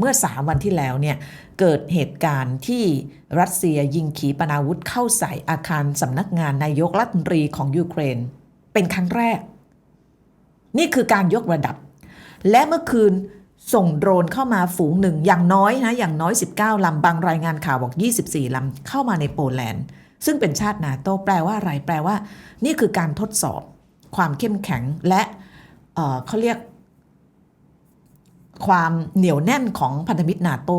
เมื่อ 3 วันที่แล้วเนี่ยเกิดเหตุการณ์ที่รัสเซียยิงขีปนาวุธเข้าใส่อาคารสำนักงานนายกรัฐมนตรีของยูเครน เป็นครั้งแรก นี่คือการยกระดับ และเมื่อคืนส่งโดรนเข้ามาฝูงหนึ่งอย่างน้อยนะอย่างน้อย 19 ลำบางรายงานข่าวบอก 24 ลำเข้ามาในโปแลนด์ ซึ่งเป็นชาตินาโตแปลว่าอะไรแปลว่า นี่คือการทดสอบ ความเข้มแข็งและเเขาเรียก ความเหนียวแน่นของพันธมิตรนาโต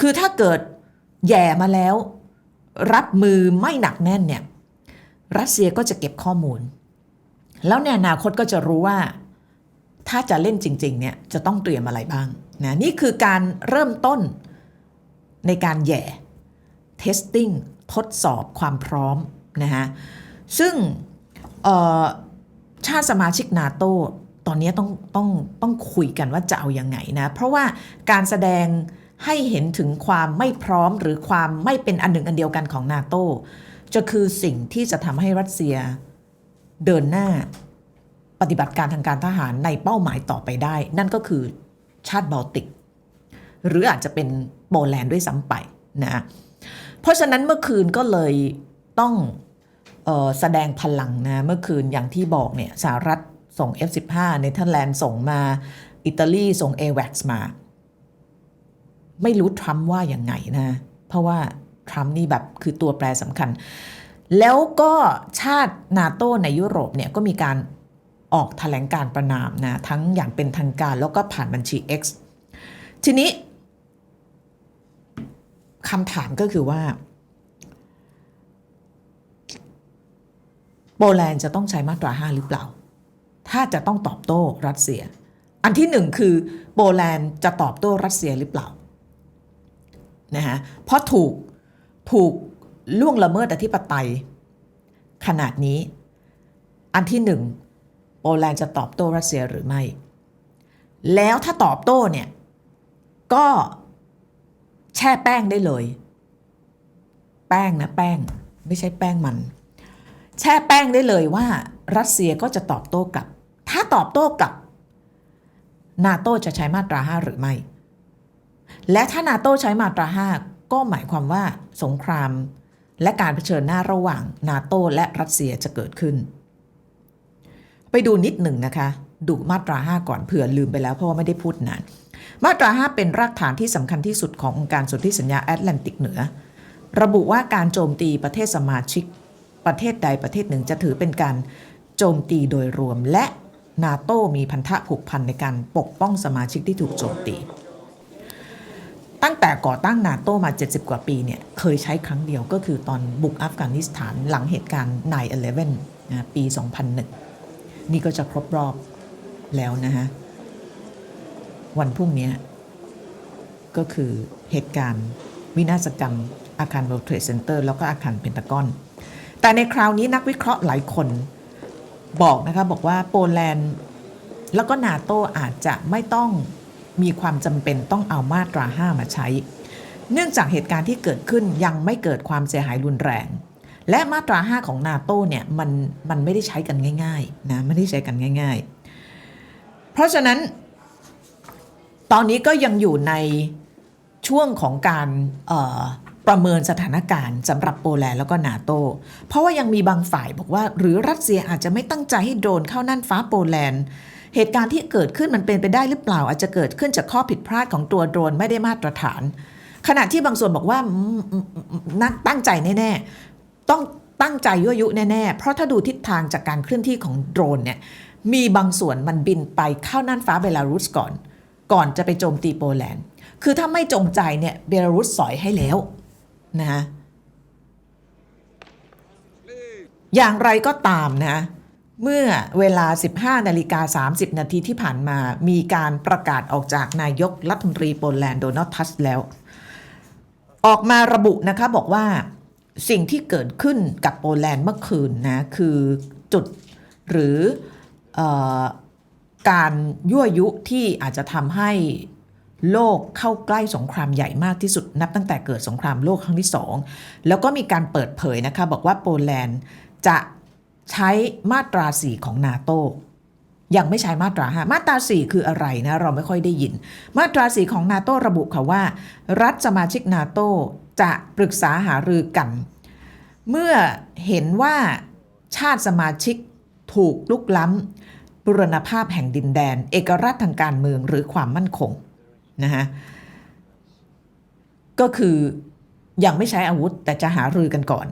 คือถ้าเกิดแย่มาแล้ว รับมือไม่หนักแน่นเนี่ยรัสเซียก็จะเก็บข้อมูล แล้วในอนาคตก็จะรู้ว่า ถ้าจะเล่นจริง ๆ เนี่ยจะต้องเตรียมอะไรบ้างนะนี่คือการเริ่มต้นในการแย่ testing ทดสอบความพร้อมนะฮะซึ่งชาติสมาชิกนาโต ตอนนี้ต้องต้องต้องคุยกันว่าจะเอาอยัางไงนะ เพราะว่าการแสดงให้เห็นถึงความไม่พร้อมหรือความไม่เป็นอันหนึ่งอันเดียวกันของนาโตจะคือสิ่งที่จะทำให้รัสเซียเดินหน้าปฏิบัติการทางการทหารในเป้าหมายต่อไปได้ นั่นก็คือชาติบอลติก หรืออาจจะเป็นโปแลนด์ด้วยซ้ำไปนะเพราะฉะนั้นเมื่อคืนก็เลยต้องออแสดงพลังนะเมื่อคืนอย่างที่บอกเนี่ยสหรัฐ ส่ง F15 เนเธอร์แลนด์ส่งมา อิตาลีส่ง AWACS มา ไม่รู้ทรัมป์ว่าอย่างไงนะ เพราะว่าทรัมป์นี่แบบคือตัวแปรสำคัญ แล้วก็ชาตินาโตในยุโรปเนี่ยก็มีการออกแถลงการประนามนะ ทั้งอย่างเป็นทางการแล้วก็ผ่านบัญชี X ทีนี้คำถามก็คือว่า โปแลนด์จะต้องใช้มาตรา 5 หรือเปล่า ถ้าจะต้องตอบโต้รัสเซีย อันที่หนึ่งคือโปแลนด์จะตอบโต้รัสเซียหรือเปล่านะฮะเพราะถูกถูกล่วงละเมิดอธิปไตย ขนาดนี้ อันที่หนึ่งโปแลนด์จะตอบโต้รัสเซียหรือไม่ แล้วถ้าตอบโต้เนี่ย ก็แช่แป้งได้เลย แป้งนะแป้งไม่ใช่แป้งมัน แช่แป้งได้เลยว่ารัสเซียก็จะตอบโต้กลับ ถ้าตอบโต้กลับนาโต้จะใช้มาตรา5หรือไม่ และถ้านาโต้ใช้มาตรา5ก็หมายความว่าสงคราม และการเผชิญหน้าระหว่างนาโต้และรัสเซียจะเกิดขึ้น ไปดูนิดหนึ่งนะคะ ดูมาตรา5ก่อนเผื่อลืมไปแล้วเพราะว่าไม่ได้พูดนาน มาตรา5เป็นรากฐานที่สำคัญที่สุดขององค์การสนธิสัญญาแอตแลนติกเหนือ ระบุว่าการโจมตีประเทศสมาชิก ประเทศใดประเทศหนึ่งจะถือเป็นการโจมตีโดยรวมและ นาโต้มีพันธะผูกพันในการปกป้องสมาชิกที่ถูกโจมตี ตั้งแต่ก่อตั้งนาโต้มา 70 กว่าปีเนี่ยเคยใช้ครั้งเดียวก็คือตอนบุกอัฟกานิสถานหลังเหตุการณ์9-11นะปี 2001 นี่ก็จะครบรอบแล้วนะฮะ วันพรุ่งนี้ก็คือเหตุการณ์วินาศกรรมอาคาร World Trade Center แล้วก็อาคารเพนตากอน แต่ในคราวนี้นักวิเคราะห์หลายคน บอกนะคะบอกว่าโปแลนด์ แล้วก็นาโตอาจจะไม่ต้องมีความจำเป็นต้องเอามาตรา5มาใช้ เนื่องจากเหตุการณ์ที่เกิดขึ้นยังไม่เกิดความเสียหายรุนแรง และมาตรา5ของนาโตเนี่ยมันมันไม่ได้ใช้กันง่ายๆนะไม่ได้ใช้กันง่าย ๆ เพราะฉะนั้น ตอนนี้ก็ยังอยู่ในช่วงของการ ประเมินสถานการณ์สำหรับโปแลนด์แล้วก็นาโต เพราะว่ายังมีบางฝ่ายบอกว่า หรือรัสเซียอาจจะไม่ตั้งใจให้โดรนเข้าน่านฟ้าโปแลนด์ เหตุการณ์ที่เกิดขึ้นมันเป็นไปได้หรือเปล่า อาจจะเกิดขึ้นจากข้อผิดพลาดของตัวโดรนไม่ได้มาตรฐาน ขณะที่บางส่วนบอกว่านักตั้งใจแน่ๆต้องตั้งใจยั่วยุแน่ๆเพราะถ้าดูทิศทางจากการเคลื่อนที่ของโดรนเนี่ยมีบางส่วนมันบินไปเข้าน่านฟ้าเบลารุสก่อน ก่อนจะไปโจมตีโปแลนด์ คือถ้าไม่จงใจเนี่ยเบลารุสสอยให้แล้ว นะฮะอย่างไรก็ตามนะเมื่อเวลา 15นาฬิกา30 นาทีที่ผ่านมา มีการประกาศออกจากนายกรัฐมนตรีโปแลนด์โดนัลด์ทัสแล้ว ออกมาระบุนะคะบอกว่าสิ่งที่เกิดขึ้นกับโปแลนด์เมื่อคืนนะ คือจุดหรืออการยั่วยุที่อาจจะทำให้ โลกเข้าใกล้สงครามใหญ่มากที่สุดนับตั้งแต่เกิดสงครามโลกครั้งที่สองแล้วก็มีการเปิดเผยนะคะบอกว่าโปแลนด์จะใช้มาตราสีของนาโตยังไม่ใช้มาตรา5มาตรา4คืออะไรนะเราไม่ค่อยได้ยิน มาตรา4ของนาโตระบุค่ะว่า รัฐสมาชิกนาโตจะปรึกษาหารือกัน เมื่อเห็นว่าชาติสมาชิกถูกลุกล้ำบุรณภาพแห่งดินแดน เอกราชทางการเมืองหรือความมั่นคง นะฮะก็คือยังไม่ใช้อาวุธแต่จะหารือกันก่อน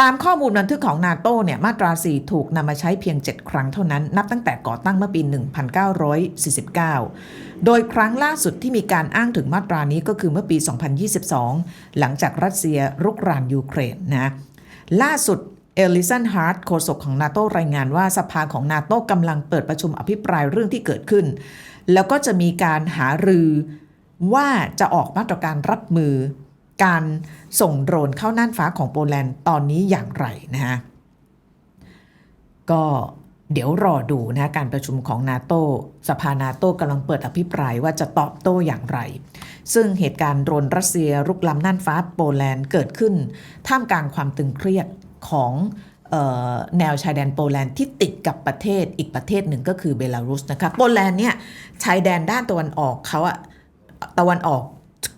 ตามข้อมูลบันทึกของนาโต้เนี่ยมาตรา 4 ถูกนำมาใช้เพียง 7 ครั้งเท่านั้น นับตั้งแต่ก่อตั้งเมื่อปี 1949 โดยครั้งล่าสุดที่มีการอ้างถึงมาตรานี้ก็คือเมื่อปี 2022 หลังจากรัสเซียรุกรานยูเครนนะล่าสุด เอลิสันฮาร์ดโฆษกของนาโตรายงานว่าสภาของนาโตกำลังเปิดประชุมอภิปรายเรื่องที่เกิดขึ้น แล้วก็จะมีการหารือว่าจะออกมาตรการรับมือ การส่งโดรนเข้าน่านฟ้าของโปแลนด์ตอนนี้อย่างไรนะฮะก็เดี๋ยวรอดูนะการประชุมของนาโตสภานาโตกำลังเปิดอภิปรายว่าจะตอบโต้อย่างไร ซึ่งเหตุการณ์โดรนรัสเซียรุกล้ำน่านฟ้าโปแลนด์เกิดขึ้น ท่ามกลางความตึงเครียด ของแนวชายแดนโปแลนด์ที่ติดกับประเทศอีกประเทศหนึ่งก็คือเบลารุสนะคะโปแลนด์เนี่ยชายแดนด้านตะวันออกเขาอะตะวันออก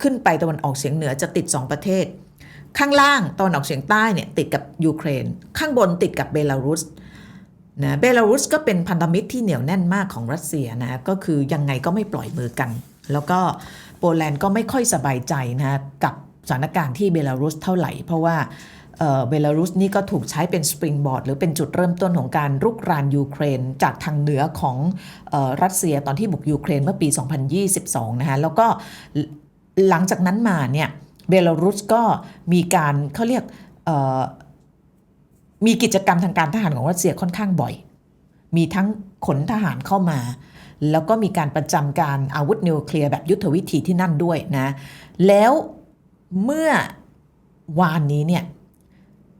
ขึ้นไปตะวันออกเฉียงเหนือจะติด 2 ประเทศ ข้างล่างตะวันออกเฉียงใต้เนี่ยติดกับยูเครน ข้างบนติดกับเบลารุสนะเบลารุสก็เป็นพันธมิตรที่เหนียวแน่นมากของรัสเซียนะก็คือยังไงก็ไม่ปล่อยมือกัน แล้วก็โปแลนด์ก็ไม่ค่อยสบายใจนะกับสถานการณ์ที่เบลารุสเท่าไหร่ เพราะว่า เบลารุสนี่ก็ถูกใช้เป็นสปริงบอร์ดหรือเป็นจุดเริ่มต้นของการรุกรานยูเครน จากทางเหนือของออรัสเซียตอนที่บุกยูเครนเมื่อปี 2022 นะคะแล้วก็หลังจากนั้นมาเนี่ยเบลารุสก็มีการเขาเรียกมีกิจกรรมทางการทหารของรัสเซียค่อนข้างบ่อย มีทั้งขนทหารเข้ามา แล้วก็มีการประจำการอาวุธนิวเคลียร์แบบยุทธวิธีที่นั่นด้วยนะ แล้วเมื่อวานนี้เนี่ย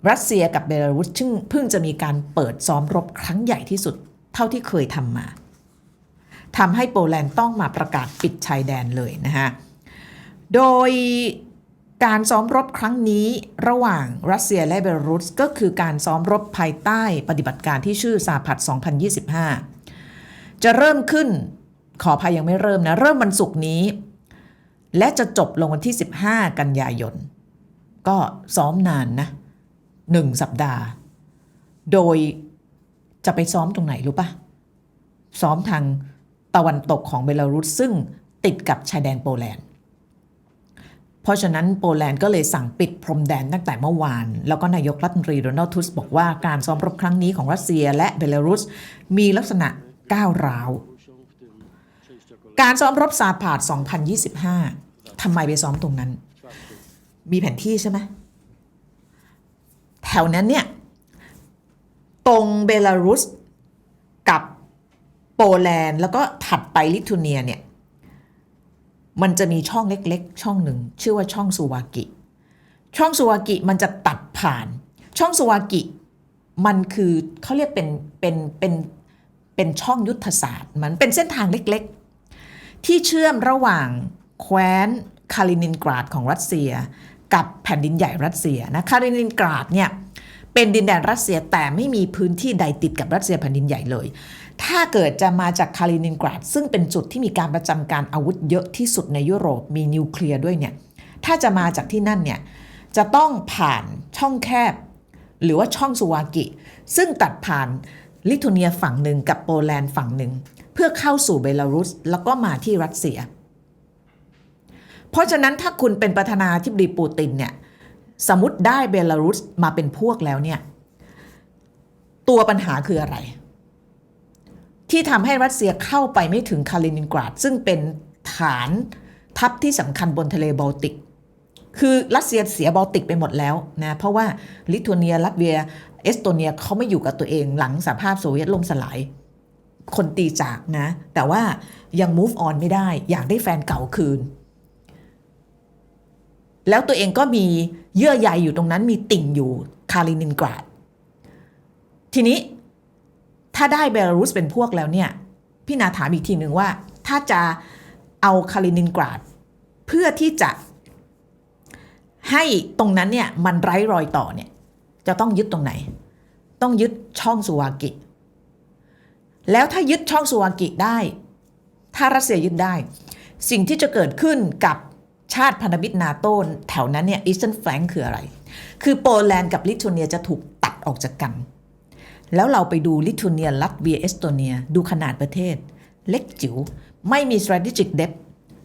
รัสเซียกับเบลารุสซึ่งเพิ่งจะมีการเปิดซ้อมรบครั้งใหญ่ที่สุดเท่าที่เคยทำมาทำให้โปแลนด์ต้องมาประกาศปิดชายแดนเลยนะฮะ โดยการซ้อมรบครั้งนี้ระหว่างรัสเซียและเบลารุสก็คือการซ้อมรบภายใต้ปฏิบัติการที่ชื่อซาพัด2025 จะเริ่มขึ้นขออภัยยังไม่เริ่มนะ เริ่มวันศุกร์นี้ และจะจบลงวันที่ 15 กันยายน ก็ซ้อมนานนะ หนึ่งสัปดาห์ โดยจะไปซ้อมตรงไหนรู้ปะซ้อมทางตะวันตกของเบลารุสซึ่งติดกับชายแดนโปแลนด์ เพราะฉะนั้นโปแลนด์ก็เลยสั่งปิดพรมแดนตั้งแต่เมื่อวาน แล้วก็นายกรัฐมนตรีโดนัลด์ทุสบอกว่าการซ้อมรบครั้งนี้ของรัสเซียและเบลารุสมีลักษณะก้าวร้าว การซ้อมรบซาพาด 2025ทำไมไปซ้อมตรงนั้น มีแผนที่ใช่ไหม แถวนั้นเนี่ย ตรงเบลารุสกับโปแลนด์ แล้วก็ถัดไปลิทัวเนียเนี่ย มันจะมีช่องเล็กๆ ช่องหนึ่ง ชื่อว่าช่องสุวากิ ช่องสุวากิมันจะตัดผ่าน ช่องสุวากิมันคือเขาเรียกเป็นเป็นเป็นเป็นช่องยุทธศาสตร์ มันเป็นเส้นทางเล็กๆ ที่เชื่อมระหว่างแคว้นคาลินินกราดของรัสเซีย กับแผ่นดินใหญ่รัสเซียนะคาลินินกราดเนี่ยเป็นดินแดนรัสเซียแต่ไม่มีพื้นที่ใดติดกับรัสเซียแผ่นดินใหญ่เลย ถ้าเกิดจะมาจากคาลินินกราด ซึ่งเป็นจุดที่มีการประจำการอาวุธเยอะที่สุดในยุโรปมีนิวเคลียร์ด้วยเนี่ยถ้าจะมาจากที่นั่นเนี่ยจะต้องผ่านช่องแคบ หรือว่าช่องสุวากิ ซึ่งตัดผ่านลิทัวเนียฝั่งหนึ่งกับโปแลนด์ฝั่งหนึ่งเพื่อเข้าสู่เบลารุสแล้วก็มาที่รัสเซีย เพราะฉะนั้นถ้าคุณเป็นประธานาธิบดีปูตินเนี่ยสมมติได้เบลารุสมาเป็นพวกแล้วเนี่ยตัวปัญหาคืออะไร ที่ทำให้รัสเซียเข้าไปไม่ถึงคาลินินกราด ซึ่งเป็นฐานทัพที่สำคัญบนทะเลบอลติก คือรัสเซียเสียบอลติกไปหมดแล้วนะเพราะว่าลิทัวเนียลัตเวีย เอสโตเนียเขาไม่อยู่กับตัวเองหลังสหภาพโซเวียตล่มสลาย คนตีจากนะ แต่ว่ายัง move on ไม่ได้ อยากได้แฟนเก่าคืน แล้วตัวเองก็มีเยื่อใยอยู่ตรงนั้นมีติ่งอยู่คาลินินกราด ทีนี้ถ้าได้เบลารุสเป็นพวกแล้วเนี่ย พี่นาถามอีกทีหนึ่งว่า ถ้าจะเอาคาลินินกราด เพื่อที่จะ ให้ตรงนั้นเนี่ยมันไร้รอยต่อเนี่ย จะต้องยึดตรงไหน ต้องยึดช่องสุวากิ แล้วถ้ายึดช่องสวากิได้ ถ้ารัสเซียยึดได้ สิ่งที่จะเกิดขึ้นกับ ชาติพันธมิตรนาโต้แถวนั้นเนี่ยอีสเทิร์นแฟลงคืออะไร คือโปแลนด์กับลิทัวเนียจะถูกตัดออกจากกัน แล้วเราไปดูลิทัวเนียลัตเวียเอสโตเนีย ดูขนาดประเทศ เล็กจิ๋วไม่มี strategic depth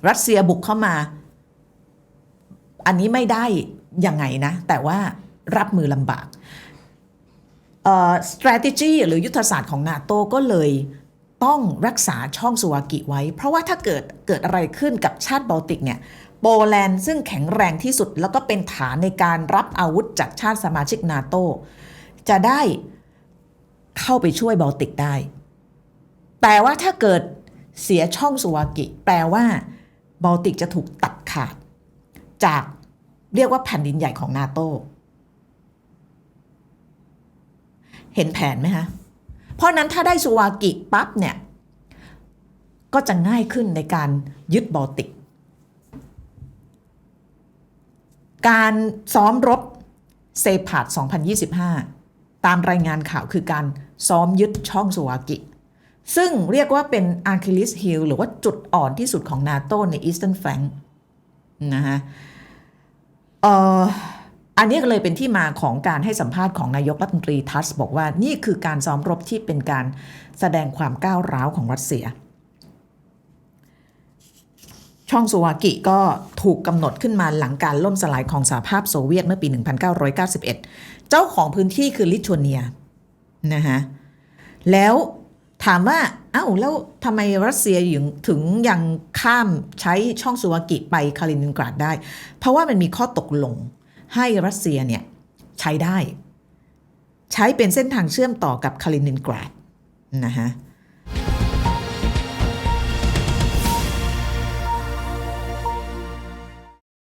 รัสเซียบุกเข้ามา อันนี้ไม่ได้ยังไงนะ แต่ว่ารับมือลำบากเอ่อ strategy หรือยุทธศาสตร์ของนาโตก็เลยต้องรักษาช่องสวากิไว้ เพราะว่าถ้าเกิดเกิดอะไรขึ้นกับชาติบอลติกเนี่ย โปแลนด์ซึ่งแข็งแรงที่สุดแล้วก็เป็นฐานในการรับอาวุธจากชาติสมาชิกนาโตจะได้เข้าไปช่วยบอลติกได้ แต่ว่าถ้าเกิดเสียช่องสวากิ แปลว่าบอลติกจะถูกตัดขาด จากเรียกว่าแผ่นดินใหญ่ของนาโตเห็นแผนไหมฮะเพราะนั้นถ้าได้สวากิปั๊บเนี่ย ก็จะง่ายขึ้นในการยึดบอลติก การซ้อมรบเซพาด 2025 ตามรายงานข่าวคือการซ้อมยึดช่องสวากิ ซึ่งเรียกว่าเป็นอาร์คิลิสฮิลหรือว่าจุดอ่อนที่สุดของนาโตในอีสเทิร์นแฟงนะฮะอันนี้ก็เลยเป็นที่มาของการให้สัมภาษณ์ของนายกรัฐมนตรีทัสบอกว่านี่คือการซ้อมรบที่เป็นการแสดงความก้าวร้าวของรัสเซีย ช่องสวากิก็ถูกกำหนดขึ้นมาหลังการล่มสลายของสหภาพโซเวียตเมื่อปี 1991 เจ้าของพื้นที่คือลิทัวเนียนะฮะแล้วถามว่าเอ้าแล้วทำไมรัสเซียถึงยังข้ามใช้ช่องสวากิไปคาลินินกราดได้ เพราะว่ามันมีข้อตกลงให้รัสเซียเนี่ยใช้ได้ ใช้เป็นเส้นทางเชื่อมต่อกับคาลินินกราดนะฮะ